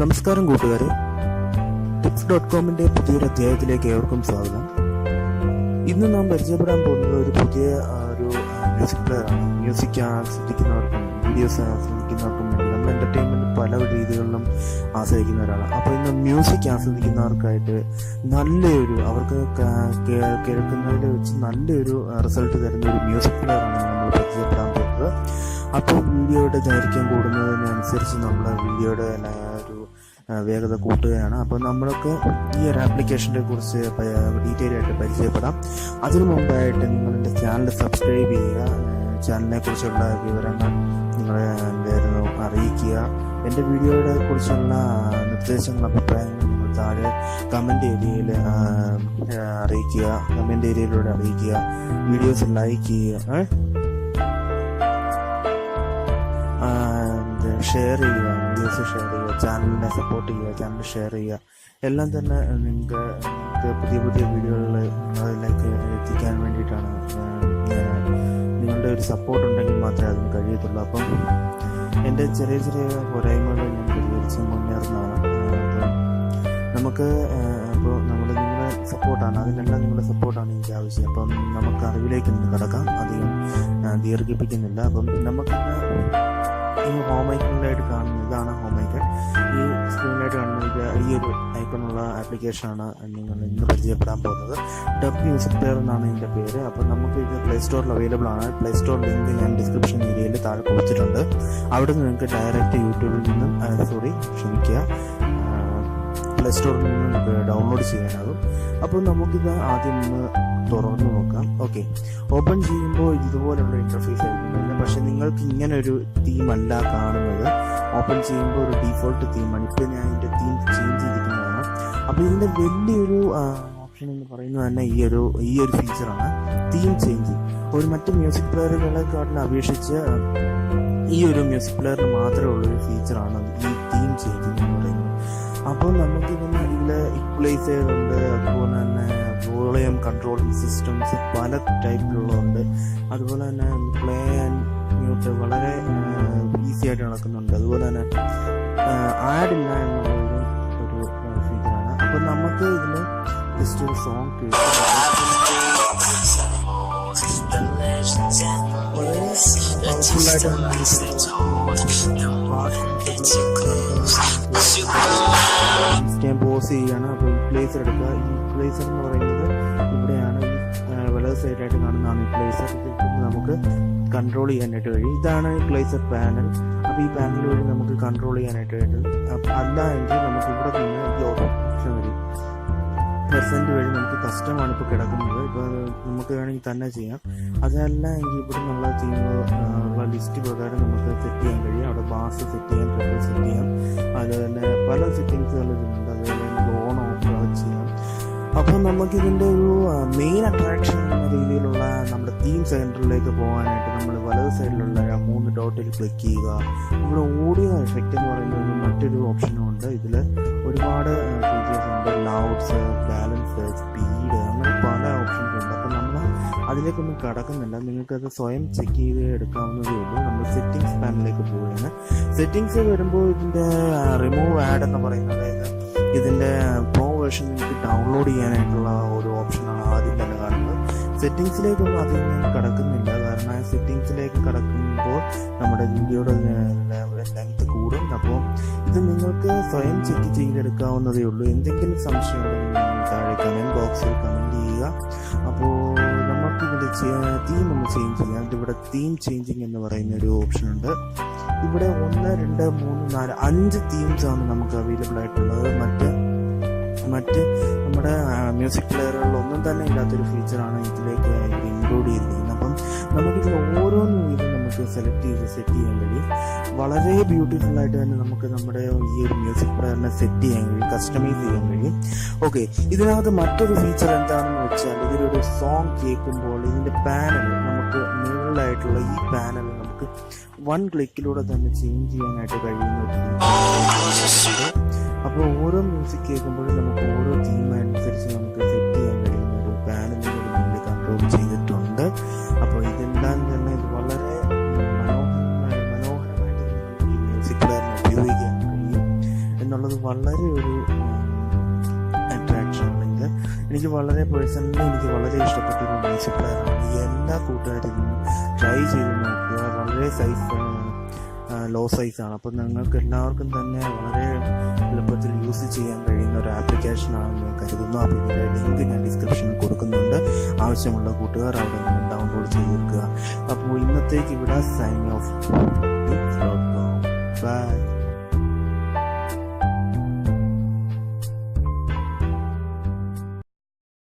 നമസ്കാരം കൂട്ടുകാരെ. Tips dot കോമിന്റെ പുതിയൊരു അധ്യായത്തിലേക്ക് ഏവർക്കും സ്വാഗതം. ഇന്ന് നാം പരിചയപ്പെടാൻ പോകുന്നത് ഒരു പുതിയ ഒരു മ്യൂസിക് പ്ലെയർ ആണ്. മ്യൂസിക് ആസ്വദിക്കുന്നവർക്കും വീഡിയോസ് ആസ്വദിക്കുന്നവർക്കും വേണ്ടി നമ്മൾ എന്റർടൈൻമെന്റ് പല രീതികളിലും ആസ്വദിക്കുന്ന ഒരാളാണ്. അപ്പോൾ ഇന്ന് മ്യൂസിക് ആസ്വദിക്കുന്നവർക്കായിട്ട് നല്ലൊരു അവർക്ക് കേൾക്കുന്നതിൽ വെച്ച് നല്ലൊരു റിസൾട്ട് തരുന്ന ഒരു മ്യൂസിക് പ്ലെയർ ആണ് നമ്മൾ പരിചയപ്പെടാൻ പോകുന്നത്. അപ്പോൾ വീഡിയോയുടെ ദൈർഘ്യം കൂടുന്നതിനനുസരിച്ച് നമ്മൾ വീഡിയോയുടെ വേഗത കൂട്ടുകയാണ്. അപ്പോൾ നമ്മൾക്ക് ഈ ഒരു ആപ്ലിക്കേഷനെ കുറിച്ച് ഡീറ്റെയിൽ ആയിട്ട് പരിചയപ്പെടാം. അതിനു മുമ്പായിട്ട് എന്റെ ചാനൽ സബ്സ്ക്രൈബ് ചെയ്യുക. ചാനലിനെ കുറിച്ചുള്ള വിവരങ്ങൾ നിങ്ങളെ എന്തായിരുന്നു അറിയിക്കുക. എന്റെ വീഡിയോയുടെ കുറിച്ചുള്ള നിർദ്ദേശങ്ങൾ അഭിപ്രായങ്ങൾ നിങ്ങൾ താഴെ കമന്റ് ഏരിയയിൽ അറിയിക്കുക. കമന്റ് ഏരിയയിലൂടെ അറിയിക്കുക. വീഡിയോസ് ലൈക്ക് ചെയ്യുക. ഷെയർ ചെയ്യുക വീഡിയോസ് ഷെയർ ചെയ്യുക ചാനലിനെ സപ്പോർട്ട് ചെയ്യുക ചാനൽ ഷെയർ ചെയ്യുക. എല്ലാം തന്നെ നിങ്ങൾക്ക് നിങ്ങൾക്ക് പുതിയ പുതിയ വീഡിയോകൾ നിങ്ങളിലേക്ക് എത്തിക്കാൻ വേണ്ടിയിട്ടാണ് നിങ്ങളുടെ ഒരു സപ്പോർട്ട് ഉണ്ടെങ്കിൽ മാത്രമേ അതിന് കഴിയത്തുള്ളൂ. അപ്പം എന്റെ ചെറിയ ചെറിയ പോരായ്മകൾ ഞാൻ പരിഹരിച്ച് മുന്നേറുന്നതാണ്. നമുക്ക് ഇപ്പോൾ നമ്മൾ നിങ്ങളുടെ സപ്പോർട്ടാണ് അതിനെല്ലാം നിങ്ങളുടെ സപ്പോർട്ടാണ് എനിക്ക് ആവശ്യം. അപ്പം നമുക്ക് അറിവിലേക്ക് നിന്ന് കിടക്കാം. അധികം ദീർഘിപ്പിക്കുന്നില്ല. അപ്പം നമുക്ക് ഈ ഹോം ഐക്കണിലായിട്ട് കാണുന്നത് ഇതാണ് ഹോം ഈ സ്ക്രീനിലായിട്ട് കാണുന്നത് ഈ ഒരു ഐക്കണുള്ള ആപ്ലിക്കേഷനാണ് നിങ്ങൾ ഇന്ന് പരിചയപ്പെടാൻ പോകുന്നത്. ഡബ് മ്യൂസിക് പ്ലെയർ എന്നാണ് ഇതിന്റെ പേര്. അപ്പോൾ നമുക്ക് ഇത് പ്ലേ സ്റ്റോറിൽ അവൈലബിൾ ആണ്. പ്ലേ സ്റ്റോർ ലിങ്ക് ഞാൻ ഡിസ്ക്രിപ്ഷൻ ഏരിയയിൽ താഴെ കൊടുത്തിട്ടുണ്ട്. അവിടെ നിന്ന് നിങ്ങൾക്ക് ഡയറക്റ്റ് യൂട്യൂബിൽ നിന്നും സോറി ക്ഷമിക്കുക. പ്ലേ സ്റ്റോറിൽ നിന്ന് നമുക്ക് ഡൗൺലോഡ് ചെയ്യാനാകും. അപ്പോൾ നമുക്കിത് ആദ്യം ഒന്ന് തുറന്നു നോക്കാം. ഓക്കെ ഓപ്പൺ ചെയ്യുമ്പോൾ ഇതുപോലെയുള്ള ഇന്റർഫേസ് ആയിരിക്കും. പക്ഷെ നിങ്ങൾക്ക് ഇങ്ങനെ ഒരു തീം അല്ല കാണുന്നത്. ഓപ്പൺ ചെയ്യുമ്പോൾ ഒരു ഡീഫോൾട്ട് തീമാണ് ഇപ്പോൾ ഞാൻ ഇതിന്റെ തീം ചേഞ്ച് ചെയ്തിരിക്കുന്നതാണ്. അപ്പോൾ ഇതിന്റെ വലിയൊരു ഓപ്ഷൻ എന്ന് പറയുന്നത് തന്നെ ഈ ഒരു ഈ ഒരു ഫീച്ചറാണ് തീം ചേഞ്ച് ഒരു മറ്റ് മ്യൂസിക് പ്ലെയറുകളെക്കാട്ടിലും അപേക്ഷിച്ച് ഈ ഒരു മ്യൂസിക് പ്ലെയറിന് മാത്രമേ ഉള്ളൊരു ഫീച്ചറാണ് ഈ തീം ചേഞ്ച് എന്ന് പറയുന്നത്. അപ്പോൾ നമുക്കിതിന് ഇതിൽ ഇക്വലൈസർ ഉണ്ട്. അതുപോലെ തന്നെ വോളിയം കൺട്രോളിംഗ് സിസ്റ്റംസ് പല ടൈപ്പിലുള്ളതുണ്ട് അതുപോലെ തന്നെ പ്ലേ ആൻഡ് മ്യൂട്ട് വളരെ ഈസി ആയിട്ട് നടക്കുന്നുണ്ട് അതുപോലെ തന്നെ ആഡില്ല ഇല്ല എന്നുള്ള ഒരു ഫീച്ചറാണ് അപ്പോൾ നമുക്ക് ഇതിൽ ജസ്റ്റ് ഒരു സോങ് ഞാൻ പോസ് ചെയ്യുകയാണ് അപ്പോൾ ഇക്വലൈസർ എടുക്കുക. ഈ പ്ലേസർ എന്ന് പറയുന്നത് ഇവിടെയാണ്. ഈ വലത് സൈഡായിട്ട് കാണുന്നതാണ് ഇക്വലൈസർ പ്ലേസർ നമുക്ക് കൺട്രോൾ ചെയ്യാനായിട്ട് കഴിയും. ഇതാണ് പ്ലേസർ പാനൽ അപ്പോൾ ഈ പാനൽ വഴി നമുക്ക് കൺട്രോൾ ചെയ്യാനായിട്ട് കഴിയും. അല്ല എങ്കിൽ നമുക്ക് ഇവിടെ നിന്ന് ഈ ഓപ്ഷൻ വരും പ്രസന്റ് വഴി നമുക്ക് കസ്റ്റമാണ് ഇപ്പോൾ കിടക്കുന്നത്. ഇപ്പോൾ നമുക്ക് വേണമെങ്കിൽ തന്നെ ചെയ്യാം. അതല്ല എങ്കിൽ ഇവിടെ നിന്നുള്ള ചെയ്യുന്ന ലിസ്റ്റ് പ്രകാരം നമുക്ക് സെറ്റ് ചെയ്യാൻ കഴിയും. അവിടെ ബാസ് സെറ്റ് ചെയ്യാം സെറ്റ് ചെയ്യാം. അതുപോലെ തന്നെ പല സെറ്റിങ്സുകൾ ഇതിലുണ്ട് അപ്പോൾ നമുക്കിതിന്റെ ഒരു മെയിൻ അട്രാക്ഷൻ എന്ന രീതിയിലുള്ള നമ്മുടെ തീം സെന്ററിലേക്ക് പോകാനായിട്ട് നമ്മൾ വലത് സൈഡിലുള്ള മൂന്ന് ഡോട്ടിൽ ക്ലിക്ക് ചെയ്യുക. ഇവിടെ ഓഡിയോ എഫക്റ്റ് എന്ന് പറയുന്നത് മറ്റൊരു ഓപ്ഷനും ഉണ്ട്. ഇതിൽ ഒരുപാട് ഫീച്ചേഴ്സ് ഉണ്ട്. ലൗഡ്സ് ബാലൻസ് സ്പീഡ് അങ്ങനെ പല ഓപ്ഷൻസ് ഉണ്ട്. അപ്പോൾ നമ്മൾ അതിലേക്കൊന്നും കടക്കുന്നില്ല. നിങ്ങൾക്കത് സ്വയം ചെക്ക് ചെയ്ത് എടുക്കാവുന്നതേ ഉള്ളൂ. നമ്മൾ സെറ്റിങ്സ് പാനലിലേക്ക് പോവുകയാണ്. സെറ്റിങ്സ് വരുമ്പോൾ ഇതിന്റെ റിമൂവ് ആഡ് എന്ന് പറയുന്നത് ഇതിന്റെ പ്രോ വേർഷൻ നിങ്ങൾക്ക് ഡൗൺലോഡ് ചെയ്യാനായിട്ടുള്ള ഒരു ഓപ്ഷനാണ് ആദ്യം തന്നെ കാണുന്നത്. സെറ്റിങ്സിലേക്കൊന്നും അതിൽ നിന്ന് കിടക്കുന്നില്ല. കാരണം സെറ്റിങ്സിലേക്ക് കിടക്കുമ്പോൾ നമ്മുടെ വീഡിയോയുടെ ലെങ്ത് കൂടും. അപ്പോൾ ഇത് നിങ്ങൾക്ക് സ്വയം ചെക്ക് ചെയ്തെടുക്കാവുന്നതേ ഉള്ളൂ. എന്തെങ്കിലും സംശയം താഴെ കമന്റ് ബോക്സിൽ കമന്റ് ചെയ്യുക. അപ്പോൾ നമുക്ക് ചെയ്യാൻ തീം ഒന്ന് ചേഞ്ച് ചെയ്യാം. ഇവിടെ തീം ചേഞ്ചിങ് എന്ന് പറയുന്ന ഒരു ഓപ്ഷൻ ഉണ്ട്. ഇവിടെ ഒന്ന് രണ്ട് മൂന്ന് നാല് അഞ്ച് ആണ് നമുക്ക് അവൈലബിൾ ആയിട്ടുള്ളത്. മറ്റ് മറ്റ് നമ്മുടെ മ്യൂസിക് പ്ലെയറുകളിലൊന്നും തന്നെ ഇല്ലാത്തൊരു ഫീച്ചറാണ് ഇതിലേക്ക് ഇൻക്ലൂഡ് ചെയ്തിരിക്കുന്നത്. അപ്പം നമുക്കിതിൽ ഓരോന്നും ഇത് നമുക്ക് സെലക്ട് ചെയ്ത് സെറ്റ് ചെയ്യാൻ കഴിയും. വളരെ ബ്യൂട്ടിഫുൾ ആയിട്ട് തന്നെ നമുക്ക് നമ്മുടെ ഈ ഒരു മ്യൂസിക് പ്ലെയറിനെ സെറ്റ് ചെയ്യാൻ കഴിയും കസ്റ്റമൈസ് ചെയ്യാൻ കഴിയും. ഓക്കെ ഇതിനകത്ത് മറ്റൊരു ഫീച്ചർ എന്താണെന്ന് വെച്ചാൽ ഇതിലൊരു സോങ് കേൾക്കുമ്പോൾ ഇതിന്റെ പാനൽ നമുക്ക് മുകളിലായിട്ടുള്ള ഈ പാനൽ നമുക്ക് വൺ ക്ലിക്കിലൂടെ തന്നെ ചേഞ്ച് ചെയ്യാനായിട്ട് കഴിയുന്ന. അപ്പോൾ ഓരോ മ്യൂസിക് കേൾക്കുമ്പോഴും നമുക്ക് ഓരോ തീം അനുസരിച്ച് നമുക്ക് സെറ്റ് ചെയ്യാൻ കഴിയുന്ന ഒരു പാനലിലൂടെ നമ്മൾ കൺട്രോൾ ചെയ്തിട്ടുണ്ട്. അപ്പോൾ ഇതെല്ലാം തന്നെ ഇത് വളരെ മനോഹരമായ മനോഹരമായിട്ട് ഈ മ്യൂസിക് പ്ലെയറിനെ ഉപയോഗിക്കാൻ കഴിയും എന്നുള്ളത് വളരെ ഒരു അട്രാക്ഷൻ ആണ്. എനിക്ക് വളരെ പേഴ്സണലി എനിക്ക് വളരെ ഇഷ്ടപ്പെട്ട ഒരു മ്യൂസിക് പ്ലെയറാണ് എല്ലാ കൂട്ടുകാരും ട്രൈ ചെയ്ത് നോക്കുക. വളരെ സൈസ് ലോ സൈസാണ് അപ്പം നിങ്ങൾക്ക് എല്ലാവർക്കും തന്നെ വളരെ എളുപ്പത്തിൽ യൂസ് ചെയ്യാൻ കഴിയുന്ന ഒരു ആപ്ലിക്കേഷനാണെന്ന് കരുതുന്നു. അപ്പോൾ ഇതിന്റെ ലിങ്ക് ഞാൻ ഡിസ്ക്രിപ്ഷനിൽ കൊടുക്കുന്നുണ്ട്. ആവശ്യമുള്ള കൂട്ടുകാർ അവിടെ നിന്ന് ഡൗൺലോഡ് ചെയ്തെടുക്കുക അപ്പോൾ ഇന്നത്തേക്ക് ഇവിടെ സൈൻ ഓഫ് ബൈ